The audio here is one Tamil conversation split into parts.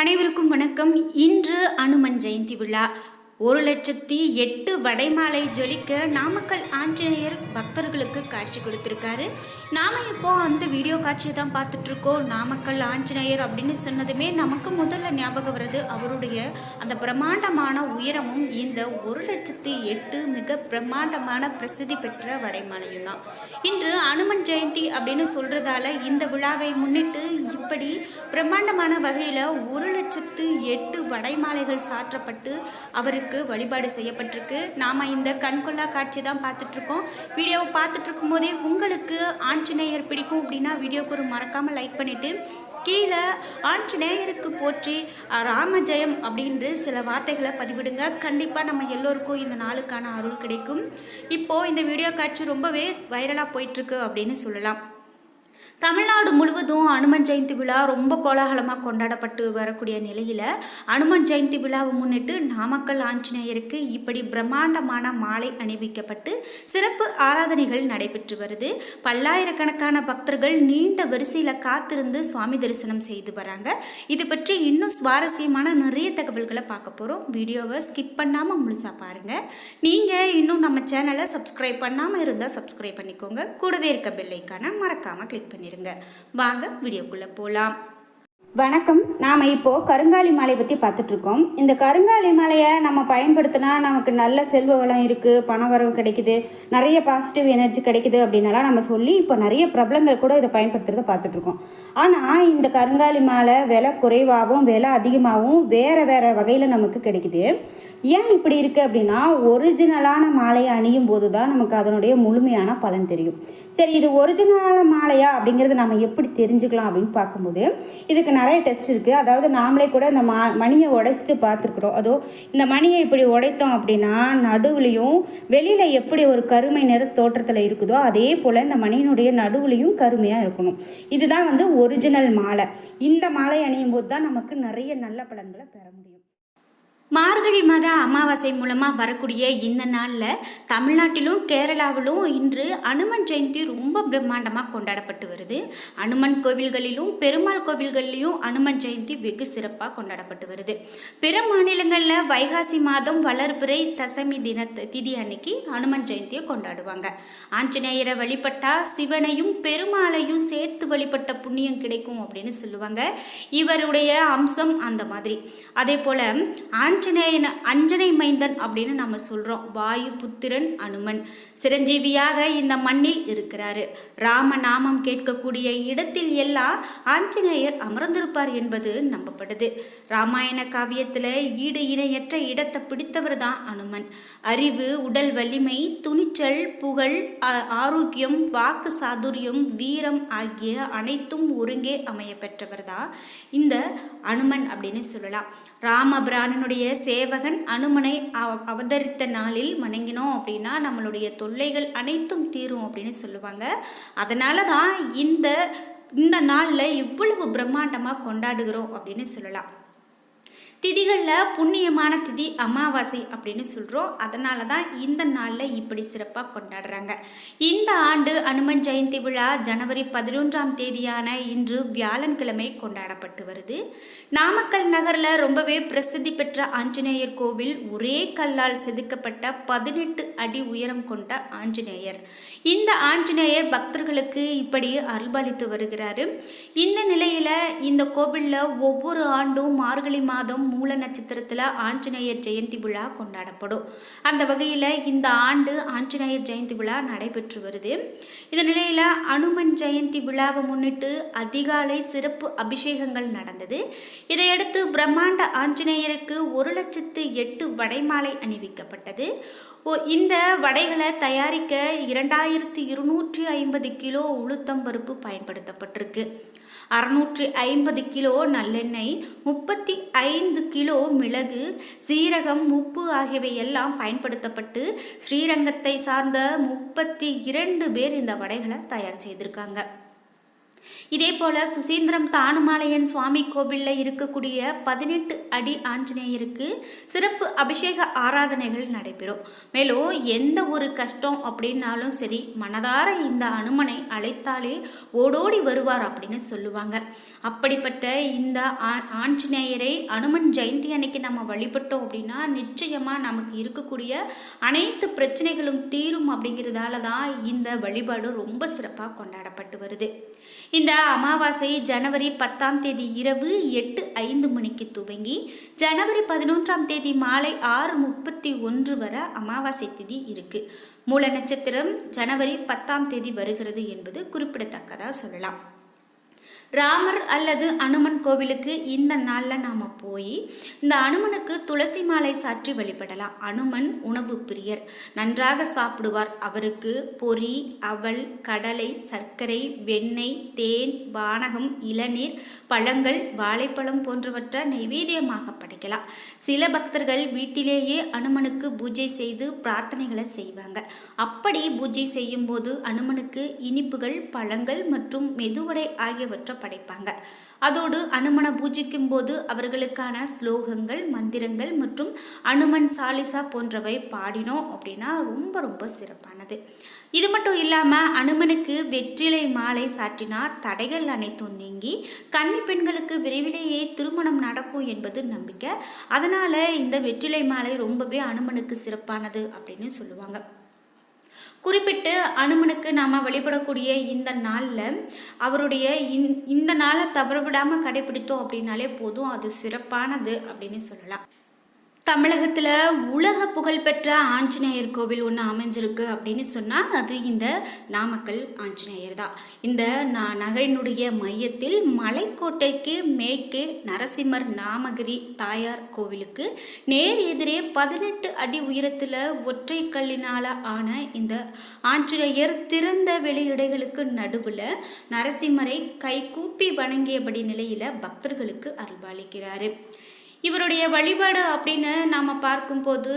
அனைவருக்கும் வணக்கம். இன்று அனுமன் ஜெயந்தி விழா. ஒரு லட்சத்தி எட்டு வடைமாலை ஜொலிக்க நாமக்கல் ஆஞ்சநேயர் பக்தர்களுக்கு காட்சி கொடுத்துருக்காரு. நாம் இப்போ அந்த வீடியோ காட்சியை தான் பார்த்துட்ருக்கோம். நாமக்கல் ஆஞ்சநேயர் அப்படின்னு சொன்னதுமே நமக்கு முதல்ல ஞாபகம் வருது அவருடைய அந்த பிரம்மாண்டமான உயரமும் இந்த ஒரு லட்சத்தி எட்டு மிக பிரம்மாண்டமான பிரசித்தி பெற்ற வடைமாலையும் தான். இன்று அனுமன் ஜெயந்தி அப்படின்னு சொல்கிறதால இந்த விழாவை முன்னிட்டு இப்படி பிரம்மாண்டமான வகையில் ஒரு லட்சத்து எட்டு வடைமாலைகள் சாற்றப்பட்டு அவருக்கு வழிபாடு செய்யப்பட்டிருக்கு. நாம் இந்த கண்கொள்ளா காட்சி தான் பார்த்துட்ருக்கோம். வீடியோவை பார்த்துட்ருக்கும் போதே உங்களுக்கு ஆஞ்சநேயர் பிடிக்கும் அப்படின்னா வீடியோக்கு ஒரு மறக்காமல் லைக் பண்ணிவிட்டு கீழே ஆஞ்சநேயருக்கு போற்றி அஹ், ராம ஜெயம் அப்படின்று சில வார்த்தைகளை பதிவிடுங்க. கண்டிப்பாக நம்ம எல்லோருக்கும் இந்த நாளுக்கான அருள் கிடைக்கும். இப்போது இந்த வீடியோ காட்சி ரொம்பவே வைரலாக போயிட்டுருக்கு அப்படின்னு சொல்லலாம். தமிழ்நாடு முழுவதும் அனுமன் ஜெயந்தி விழா ரொம்ப கோலாகலமாக கொண்டாடப்பட்டு வரக்கூடிய நிலையில் அனுமன் ஜெயந்தி விழாவை முன்னிட்டு நாமக்கல் ஆஞ்சநேயருக்கு இப்படி பிரம்மாண்டமான மாலை அணிவிக்கப்பட்டு சிறப்பு ஆராதனைகள் நடைபெற்று வருது. பல்லாயிரக்கணக்கான பக்தர்கள் நீண்ட வரிசையில் காத்திருந்து சுவாமி தரிசனம் செய்து வராங்க. இது பற்றி இன்னும் சுவாரஸ்யமான நிறைய தகவல்களை பார்க்க போகிறோம் வீடியோவை ஸ்கிப் பண்ணாமல் முழுசாக பாருங்கள் நீங்கள் இன்னும் நம்ம சேனலை சப்ஸ்கிரைப் பண்ணாமல் இருந்தால் சப்ஸ்கிரைப் பண்ணிக்கோங்க. கூடவே இருக்க பெல்லைக்கான மறக்காமல் கிளிக் இருங்க. வாங்க வீடியோக்குள்ளே போகலாம் வணக்கம். நாம் இப்போது கருங்காலி மாலை பற்றி பார்த்துட்ருக்கோம் இந்த கருங்காலி மாலையை நம்ம பயன்படுத்தினா நமக்கு நல்ல செல்வ வளம் இருக்குது பணவரவு கிடைக்குது நிறைய பாசிட்டிவ் எனர்ஜி கிடைக்குது அப்படின்னலாம் நம்ம சொல்லி இப்போ நிறைய பிரபலங்கள் கூட இதை பயன்படுத்துகிறத பார்த்துட்ருக்கோம் ஆனால் இந்த கருங்காலி மாலை விலை குறைவாகவும் விலை அதிகமாகவும் வேறு வேறு வகையில் நமக்கு கிடைக்குது. ஏன் இப்படி இருக்குது அப்படின்னா ஒரிஜினலான மாலையை அணியும் போது தான் நமக்கு அதனுடைய முழுமையான பலன் தெரியும். சரி இது ஒரிஜினலான மாலையா அப்படிங்கிறத நம்ம எப்படி தெரிஞ்சுக்கலாம் அப்படின்னு பார்க்கும்போது இதுக்கு நிறைய டெஸ்ட் இருக்குது அதாவது நாமளே கூட இந்த மா மணியை உடைத்து பார்த்துருக்குறோம். அதோ இந்த மணியை இப்படி உடைத்தோம் அப்படின்னா நடுவுலையும் வெளியில் எப்படி ஒரு கருமை நிற தோற்றத்தில் இருக்குதோ அதே போல் இந்த மணியினுடைய நடுவுலையும் கருமையாக இருக்கணும். இதுதான் வந்து ஒரிஜினல் மாலை. இந்த மாலை அணியும் போது தான் நமக்கு நிறைய நல்ல பலன்களை பெற முடியும். மார்கழி மாத அமாவாசை மூலமாக வரக்கூடிய இந்த நாளில் தமிழ்நாட்டிலும் கேரளாவிலும் இன்று அனுமன் ஜெயந்தி ரொம்ப பிரம்மாண்டமாக கொண்டாடப்பட்டு வருது. அனுமன் கோவில்களிலும் பெருமாள் கோவில்களிலும் அனுமன் ஜெயந்தி வெகு சிறப்பாக கொண்டாடப்பட்டு வருது. பிற மாநிலங்களில் வைகாசி மாதம் வளர்பிறை தசமி தின திதி அன்னைக்கு அனுமன் ஜெயந்தியை கொண்டாடுவாங்க. ஆஞ்சநேயரை வழிபட்டா சிவனையும் பெருமாளையும் சேர்த்து வழிபட்ட புண்ணியம் கிடைக்கும் அப்படின்னு சொல்லுவாங்க. இவருடைய அம்சம் அந்த மாதிரி. அதே போல் ஆஞ்ச ஆஞ்சநேயன் அஞ்சனை மைந்தன் அப்படின்னு நம்ம சொல்கிறோம் வாயு புத்திரன் அனுமன். சிரஞ்சீவியாக இந்த மண்ணில் இருக்கிறாரு. ராம நாமம் கேட்கக்கூடிய இடத்தில் எல்லாம் ஆஞ்சநேயர் அமர்ந்திருப்பார் என்பது நம்பப்படுது. ராமாயண காவியத்தில் ஈடு இணையற்ற இடத்தை பிடித்தவர் தான் அனுமன். அறிவு உடல் வலிமை துணிச்சல் புகழ் ஆரோக்கியம் வாக்கு சாதுரியம் வீரம் ஆகிய அனைத்தும் ஒருங்கே அமைய பெற்றவர் தான் இந்த அனுமன் அப்படின்னு சொல்லலாம். ராமபிரானனுடைய சேவகன் அனுமனை அவ- அவதரித்த நாளில் வணங்கினோம் அப்படின்னா நம்மளுடைய தொல்லைகள் அனைத்தும் தீரும் அப்படின்னு சொல்லுவாங்க. அதனால தான் இந்த இந்த நாளில் இவ்வளவு பிரம்மாண்டமாக கொண்டாடுகிறோம் அப்படின்னு சொல்லலாம். திதிகளில் புண்ணியமான திதி அமாவாசை அப்படின்னு சொல்கிறோம் அதனால தான் இந்த நாளில் இப்படி சிறப்பாக கொண்டாடுறாங்க. இந்த ஆண்டு அனுமன் ஜெயந்தி விழா ஜனவரி பதினொன்றாம் தேதியான இன்று வியாழன்கிழமை கொண்டாடப்பட்டு வருது. நாமக்கல் நகரில் ரொம்பவே பிரசித்தி பெற்ற ஆஞ்சநேயர் கோவில் ஒரே கல்லால் செதுக்கப்பட்ட பதினெட்டு அடி உயரம் கொண்ட ஆஞ்சநேயர். இந்த ஆஞ்சநேயர் பக்தர்களுக்கு இப்படி அருள்பாலித்து வருகிறாரு. இந்த நிலையில் இந்த கோவிலில் ஒவ்வொரு ஆண்டும் மார்கழி மாதம் மூல நட்சத்திரத்தில் ஆஞ்சநேயர் ஜெயந்தி விழா கொண்டாடப்படும். அந்த வகையில் இந்த ஆண்டு ஆஞ்சநேயர் ஜெயந்தி விழா நடைபெற்று வருது. இந்த நிலையில் அனுமன் ஜெயந்தி விழாவை முன்னிட்டு அதிகாலை சிறப்பு அபிஷேகங்கள் நடந்தது. இதையடுத்து பிரம்மாண்ட ஆஞ்சநேயருக்கு ஒரு லட்சத்து எட்டு வடைமாலை அணிவிக்கப்பட்டது. இந்த வடைகளை தயாரிக்க இரண்டாயிரத்தி இருநூற்றி ஐம்பது கிலோ உளுத்தம்பருப்பு பயன்படுத்தப்பட்டிருக்கு. அறுநூற்றி ஐம்பது கிலோ நல்லெண்ணெய் முப்பத்தி ஐந்து கிலோ மிளகு சீரகம் உப்பு ஆகியவை எல்லாம் பயன்படுத்தப்பட்டு ஸ்ரீரங்கத்தை சார்ந்த முப்பத்தி இரண்டு பேர் இந்த வடைகளை தயார் செய்திருக்காங்க. இதே போல் சுசீந்திரம் தானுமாலையன் சுவாமி கோவிலில் இருக்கக்கூடிய பதினெட்டு அடி ஆஞ்சநேயருக்கு சிறப்பு அபிஷேக ஆராதனைகள் நடைபெறும். மேலும் எந்த ஒரு கஷ்டம் அப்படின்னாலும் சரி மனதார இந்த அனுமனை அழைத்தாலே ஓடோடி வருவார் அப்படின்னு சொல்லுவாங்க. அப்படிப்பட்ட இந்த ஆ- ஆஞ்சநேயரை அனுமன் ஜெயந்தி அன்னைக்கு நம்ம வழிபட்டோம் அப்படின்னா நிச்சயமாக நமக்கு இருக்கக்கூடிய அனைத்து பிரச்சனைகளும் தீரும் அப்படிங்கிறதால தான் இந்த வழிபாடு ரொம்ப சிறப்பாக கொண்டாடப்பட்டு வருது. இந்த அமாவாசை ஜனவரி பத்தாம் தேதி இரவு எட்டு ஐந்து மணிக்கு துவங்கி ஜனவரி பதினொன்றாம் தேதி மாலை ஆறு முப்பத்தி ஒன்று வரை அமாவாசை திதி இருக்கு. மூல நட்சத்திரம் ஜனவரி பத்தாம் தேதி வருகிறது என்பது குறிப்பிடத்தக்கதாக சொல்லலாம். ராமர் அல்லது அனுமன் கோவிலுக்கு இந்த நாளில் நாம் போய் இந்த அனுமனுக்கு துளசி மாலை சாற்றி வழிபடலாம். அனுமன் உணவு பிரியர். நன்றாக சாப்பிடுவார். அவருக்கு பொறி அவல் கடலை சர்க்கரை வெண்ணெய் தேன் வானகம் இளநீர் பழங்கள் வாழைப்பழம் போன்றவற்றை நைவேத்தியமாக படைக்கலாம். சில பக்தர்கள் வீட்டிலேயே அனுமனுக்கு பூஜை செய்து பிரார்த்தனைகளை செய்வாங்க. அப்படி பூஜை செய்யும்போது அனுமனுக்கு இனிப்புகள் பழங்கள் மற்றும் மெதுவடை ஆகியவற்றை படைப்பாங்க. அதோடு அனுமனை பூஜிக்கும் போது அவர்களுக்கான ஸ்லோகங்கள் மந்திரங்கள் மற்றும் அனுமன் சாலிசா போன்றவை பாடினோம் அப்படின்னா ரொம்ப ரொம்ப சிறப்பானது. இது மட்டும் இல்லாமல் அனுமனுக்கு வெற்றிலை மாலை சாற்றினார். தடைகள் அனைத்தும் நீங்கி கன்னி பெண்களுக்கு விரைவிலேயே திருமணம் நடக்கும் என்பது நம்பிக்கை. அதனால் இந்த வெற்றிலை மாலை ரொம்பவே அனுமனுக்கு சிறப்பானது அப்படின்னு சொல்லுவாங்க. குறிப்பிட்டு அனுமனுக்கு நாம் வழிபடக்கூடிய இந்த நாளில் அவருடைய இந் இந்த நாளை தவறவிடாமல் கடைபிடித்தோம் அப்படின்னாலே போதும் அது சிறப்பானது அப்படின்னு சொல்லலாம். தமிழகத்தில் உலக புகழ்பெற்ற ஆஞ்சநேயர் கோவில் ஒன்று அமைஞ்சிருக்கு அப்படின்னு சொன்னால் அது இந்த நாமக்கல் ஆஞ்சநேயர் தான் இந்த ந- நகரினுடைய மையத்தில் மலைக்கோட்டைக்கு மேற்கே நரசிம்மர் நாமகிரி தாயார் கோவிலுக்கு நேர் எதிரே பதினெட்டு அடி உயரத்தில் ஒற்றை கல்லினால் ஆன இந்த ஆஞ்சநேயர் திறந்த வெளியிடைகளுக்கு நடுவில் நரசிம்மரை கைகூப்பி வணங்கியபடி நிலையில் பக்தர்களுக்கு அருள்பாலிக்கிறாரு. இவருடைய வழிபாடு அப்படின்னு நாம் பார்க்கும்போது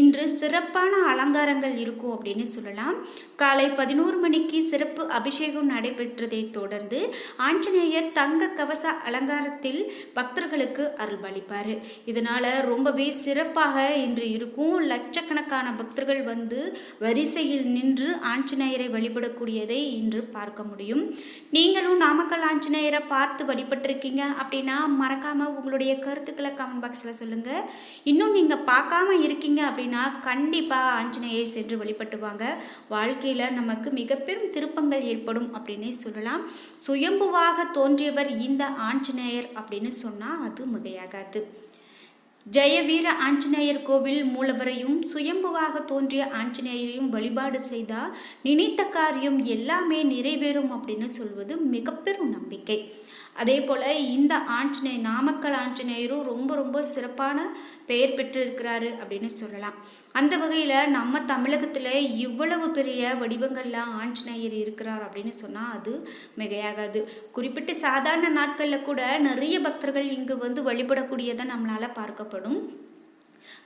இன்று சிறப்பான அலங்காரங்கள் இருக்கும் அப்படின்னு சொல்லலாம். காலை பதினோரு மணிக்கு சிறப்பு அபிஷேகம் நடைபெற்றதை தொடர்ந்து ஆஞ்சநேயர் தங்க கவச அலங்காரத்தில் பக்தர்களுக்கு அருள்பாலிப்பார் இதனால் ரொம்பவே சிறப்பாக இன்று இருக்கும் லட்சக்கணக்கான பக்தர்கள் வந்து வரிசையில் நின்று ஆஞ்சநேயரை வழிபடக்கூடியதை இன்று பார்க்க முடியும். நீங்களும் நாமக்கல் ஆஞ்சநேயரை பார்த்து வழிபட்டிருக்கீங்க அப்படின்னா மறக்காமல் உங்களுடைய கருத்துக்களை கமெண்ட் பாக்ஸில் சொல்லுங்கள் இன்னும் நீங்கள் பார்க்காம இருக்கீங்க அப்படின்னா கண்டிப்பாக ஆஞ்சநேயரை சென்று வழிபட்டு வாங்க வாழ்க்கையில் நமக்கு மிக பெரும் திருப்பங்கள் ஏற்படும் அப்படின்னே சொல்லலாம். சுயம்புவாக தோன்றியவர் இந்த ஆஞ்சநேயர் அப்படின்னு சொன்னால் அது மிகையாகாது. ஜெயவீர ஆஞ்சநேயர் கோவில் மூலவரையும் சுயம்புவாக தோன்றிய ஆஞ்சநேயரையும் வழிபாடு செய்தால் நினைத்த காரியம் எல்லாமே நிறைவேறும் அப்படின்னு சொல்வது மிகப்பெரும் நம்பிக்கை. அதே போல் இந்த ஆஞ்சநேயர் நாமக்கல் ஆஞ்சநேயரும் ரொம்ப ரொம்ப சிறப்பான பெயர் பெற்றிருக்கிறாரு அப்படின்னு சொல்லலாம். அந்த வகையில் நம்ம தமிழகத்தில் இவ்வளவு பெரிய வடிவங்களில் ஆஞ்சநேயர் இருக்கிறார் அப்படின்னு சொன்னால் அது மிகையாகாது. குறிப்பிட்ட சாதாரண நாட்களில் கூட நிறைய பக்தர்கள் இங்கு வந்து வழிபடக்கூடியதை நம்மளால் பார்க்கப்படும்.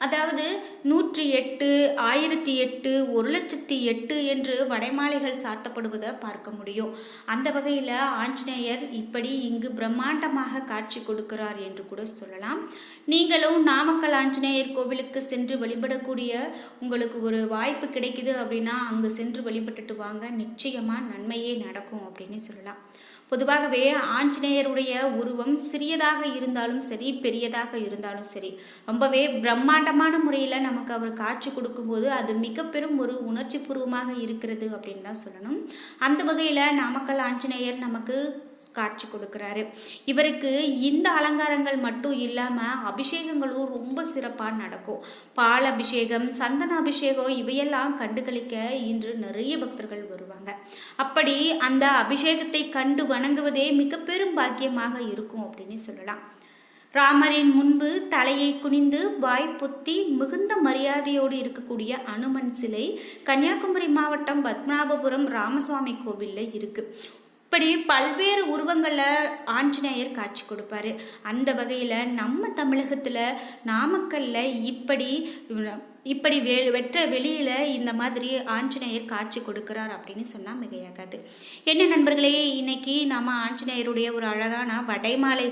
அதாவது நூற்றி எட்டு ஆயிரத்தி எட்டு ஒரு லட்சத்தி எட்டு என்று வடைமாலைகள் சாத்தப்படுவதை பார்க்க முடியும். அந்த வகையில் ஆஞ்சநேயர் இப்படி இங்கு பிரம்மாண்டமாக காட்சி கொடுக்கிறார் என்று கூட சொல்லலாம். நீங்களும் நாமக்கல் ஆஞ்சநேயர் கோவிலுக்கு சென்று வழிபடக்கூடிய உங்களுக்கு ஒரு வாய்ப்பு கிடைக்குது அப்படின்னா அங்கு சென்று வழிபட்டுட்டு வாங்க. நிச்சயமாக நன்மையே நடக்கும் அப்படின்னு சொல்லலாம். பொதுவாகவே ஆஞ்சநேயருடைய உருவம் சிறியதாக இருந்தாலும் சரி பெரியதாக இருந்தாலும் சரி ரொம்பவே பிரம்மாண்டமான முறையில் நமக்கு அவர் காட்சி கொடுக்கும்போது அது மிக பெரும் ஒரு உணர்ச்சி பூர்வமாக இருக்கிறது அப்படின்னு தான் சொல்லணும். அந்த வகையில் நாமக்கல் ஆஞ்சநேயர் நமக்கு காட்சி கொடுக்குறாரு. இவருக்கு இந்த அலங்காரங்கள் மட்டும் இல்லாமல் அபிஷேகங்களும் ரொம்ப சிறப்பாக நடக்கும். பால் அபிஷேகம் சந்தன அபிஷேகம் இவையெல்லாம் கண்டுகளிக்க இன்று நிறைய பக்தர்கள் வருவாங்க. அப்படி அந்த அபிஷேகத்தை கண்டு வணங்குவதே மிக பெரும் பாக்கியமாக இருக்கும் அப்படின்னு சொல்லலாம். ராமரின் முன்பு தலையை குனிந்து வாய் பொத்தி மிகுந்த மரியாதையோடு இருக்கக்கூடிய அனுமன் சிலை கன்னியாகுமரி மாவட்டம் பத்மநாபபுரம் ராமசுவாமி கோவிலில் இருக்கு. இப்படி பல்வேறு உருவங்களில் ஆஞ்சநேயர் காட்சி கொடுப்பாரு. அந்த வகையில் நம்ம தமிழகத்தில் நாமக்கல்ல இப்படி இப்படி வெ வெற்ற வெளியில் இந்த மாதிரி ஆஞ்சநேயர் காட்சி கொடுக்கிறார் அப்படின்னு சொன்னால் மிகையாகாது. என்ன நண்பர்களே இன்னைக்கு நாம் ஆஞ்சநேயருடைய ஒரு அழகான வடைமாலை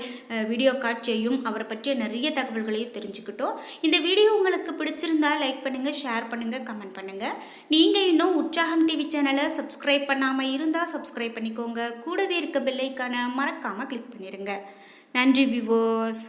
வீடியோ காட்சியையும் அவரை பற்றிய நிறைய தகவல்களையும் தெரிஞ்சுக்கிட்டோம். இந்த வீடியோ உங்களுக்கு பிடிச்சிருந்தா லைக் பண்ணுங்கள் ஷேர் பண்ணுங்கள் கமெண்ட் பண்ணுங்கள் நீங்கள் இன்னும் உற்சாகம் டிவி சேனலை சப்ஸ்கிரைப் பண்ணாமல் இருந்தால் சப்ஸ்கிரைப் பண்ணிக்கோங்க. கூடவே இருக்க பெல்லைக்கான மறக்காமல் கிளிக் பண்ணிடுங்க நன்றி விவோஸ்